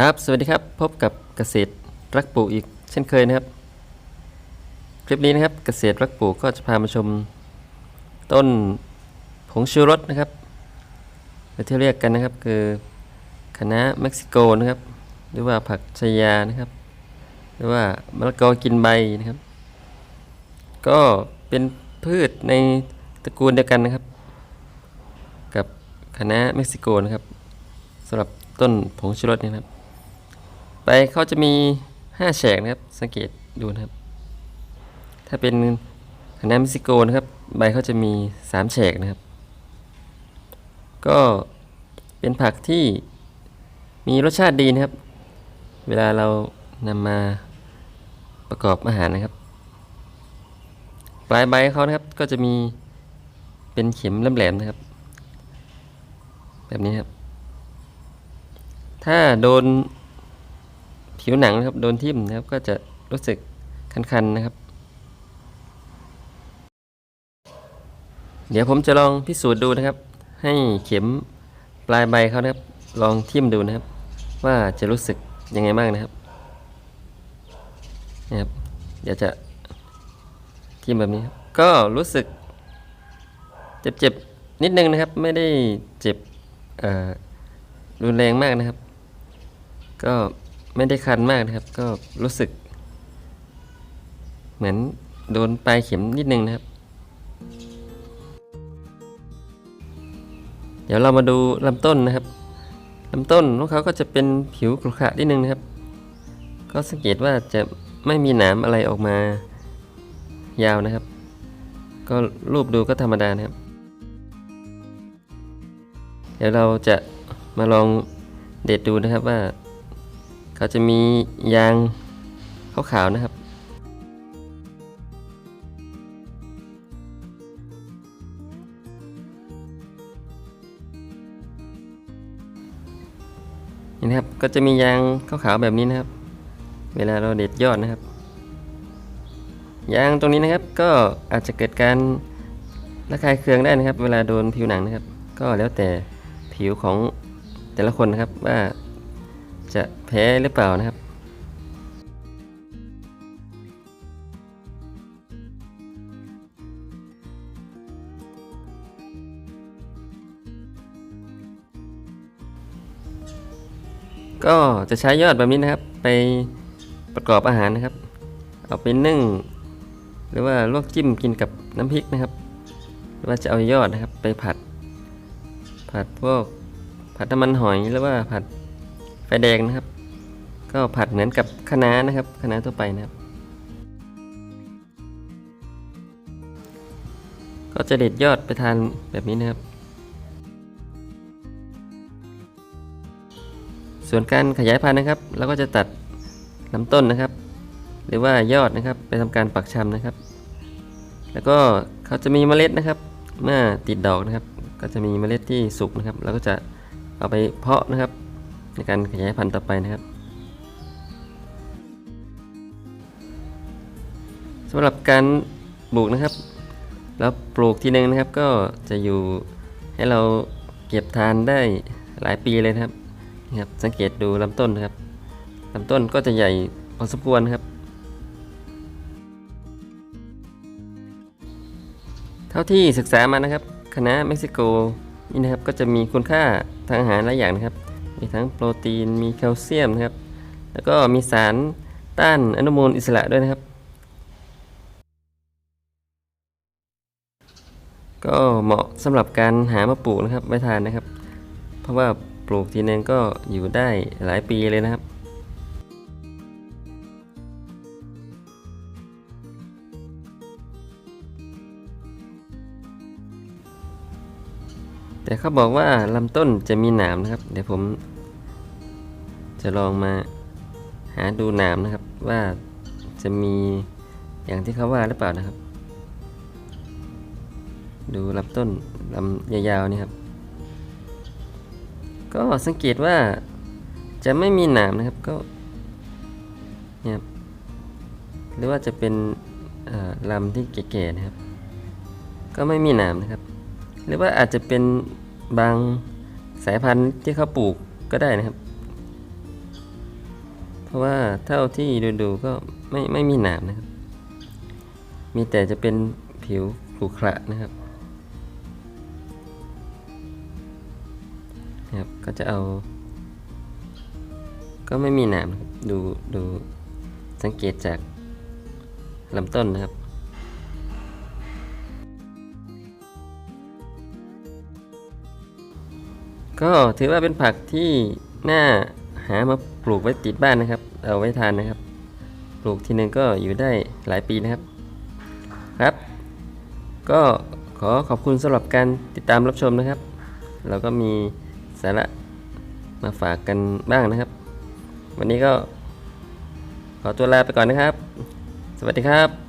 ครับ สวัสดีครับ พบกับเกษตรรักปลูกอีกเช่นเคยนะครับ คลิปนี้นะครับเกษตรรักปลูกก็จะพามาชม ต้นผงชูรสนะครับหรือที่เรียกกันนะครับคือคณะเม็กซิโกนะครับ หรือว่าผักชายานะครับ หรือว่ามะละกอกินใบนะครับ ก็เป็นพืชในตระกูลเดียวกันนะครับ กับคณะเม็กซิโกนะครับสำหรับต้นผงชูรสนี่ยนะครับ ใบเขาจะมีห้าแฉกนะครับ สังเกตดูนะครับ ถ้าเป็นคะน้าเม็กซิโกนะครับ ใบเขาจะมีสามแฉกนะครับ ก็เป็นผักที่มีรสชาติดีนะครับ เวลาเรานำมาประกอบอาหารนะครับ ปลายใบเขานะครับก็จะมีเป็นเข็มแหลมๆนะครับ แบบนี้ครับ ถ้าโดน ผิวหนังนะครับโดนทิ่มนะครับก็จะรู้สึกคันๆนะครับ เดี๋ยวผมจะลองพิสูจน์ดูนะครับ ให้เข็มปลายใบเขานะครับ ลองทิ่มดูนะครับ ว่าจะรู้สึกยังไงบ้างนะครับนะครับเดี๋ยวจะทิ่มแบบนี้ครับก็รู้สึกเจ็บๆนิดนึงนะครับ ไม่ได้เจ็บรุนแรงมากนะครับ ก็ ไม่ได้คันมากนะครับ ก็รู้สึก เหมือนโดนปลายเข็มนิดนึงนะครับ เดี๋ยวเรามาดูลำต้นนะครับลำต้นของเขาก็จะเป็นผิวกรุขระนิดนึงนะครับ ก็สังเกตว่าจะไม่มีหนามอะไรออกมายาวนะครับ ก็รูปดูก็ธรรมดานะครับ เดี๋ยวเราจะมาลองเด็ดดูนะครับว่า เขาจะมียางขาวๆนะครับ นี่นะครับก็จะมียางขาวๆแบบนี้นะครับ เวลาเราเด็ดยอดนะครับ ยางตรงนี้นะครับก็อาจจะเกิดการระคายเคืองได้นะครับ เวลาโดนผิวหนังนะครับ ก็แล้วแต่ผิวของแต่ละคนนะครับว่า จะแพ้หรือเปล่านะครับก็จะใช้ยอดแบบนี้นะครับ ไปประกอบอาหารนะครับ เอาไปนึ่ง หรือว่าลวกจิ้มกินกับน้ำพริกนะครับ หรือว่าจะเอายอดนะครับ ไปผัด ผัดพวกผัดน้ำมันหอยหรือว่าผัด ไฟแดงนะครับ ก็ผัดเหมือนกับคะน้านะครับคะน้าทั่วไปนะครับ ก็จะเด็ดยอดไปทานแบบนี้นะครับ ส่วนการขยายพันธุ์นะครับเราก็จะตัดลำต้นนะครับ หรือว่ายอดนะครับไปทำการปักชำนะครับ แล้วก็เขาจะมีเมล็ดนะครับ เมื่อติดดอกนะครับ ก็จะมีเมล็ดที่สุกนะครับเราก็จะเอาไปเพาะนะครับ ในการขยายพันธุ์ต่อไปนะครับสำหรับการปลูกนะครับ แล้วปลูกทีนึงนะครับก็จะอยู่ให้เราเก็บทานได้หลายปีเลยนะครับนี่ครับ สังเกตดูลำต้นนะครับลำต้นก็จะใหญ่พอสมควรนะครับ เท่าที่ศึกษามานะครับคณะเม็กซิโกนี่นะครับก็จะมีคุณค่าทางอาหารหลายอย่างนะครับ มีทั้งโปรตีนมีแคลเซียมนะครับ แล้วก็มีสารต้านอนุมูลอิสระด้วยนะครับ ก็เหมาะสำหรับการหามาปลูกนะครับไว้ทานนะครับ เพราะว่าปลูกทีนึงก็อยู่ได้หลายปีเลยนะครับ แต่เขาบอกว่าลำต้นจะมีหนามนะครับ เดี๋ยวผม จะลองมาหาดูหนามนะครับ ว่าจะมีอย่างที่เขาว่าหรือเปล่านะครับ ดูลำต้นลำยาวๆนี่ครับ ก็สังเกตว่าจะไม่มีหนามนะครับก็เนี่ยหรือว่าจะเป็นลำที่แก่ๆนะครับ ก็ไม่มีหนามนะครับ หรือว่าอาจจะเป็นบางสายพันธุ์ที่เขาปลูกก็ได้นะครับ เพราะว่าเท่าที่ดูๆก็ไม่ไม่มีหนามนะครับ มีแต่จะเป็นผิวขรุขระนะครับนะครับ ก็จะเอา ก็ไม่มีหนามนะครับดูดูสังเกตจากลำต้นนะครับ ก็ถือว่าเป็นผักที่น่าหามาปลูกไว้ติดบ้านนะครับ เอาไว้ทานนะครับ ปลูกทีนึงก็อยู่ได้หลายปีนะครับครับ ก็ขอขอบคุณสำหรับการติดตามรับชมนะครับ เราก็มีสาระมาฝากกันบ้างนะครับ วันนี้ก็ขอตัวลาไปก่อนนะครับ สวัสดีครับ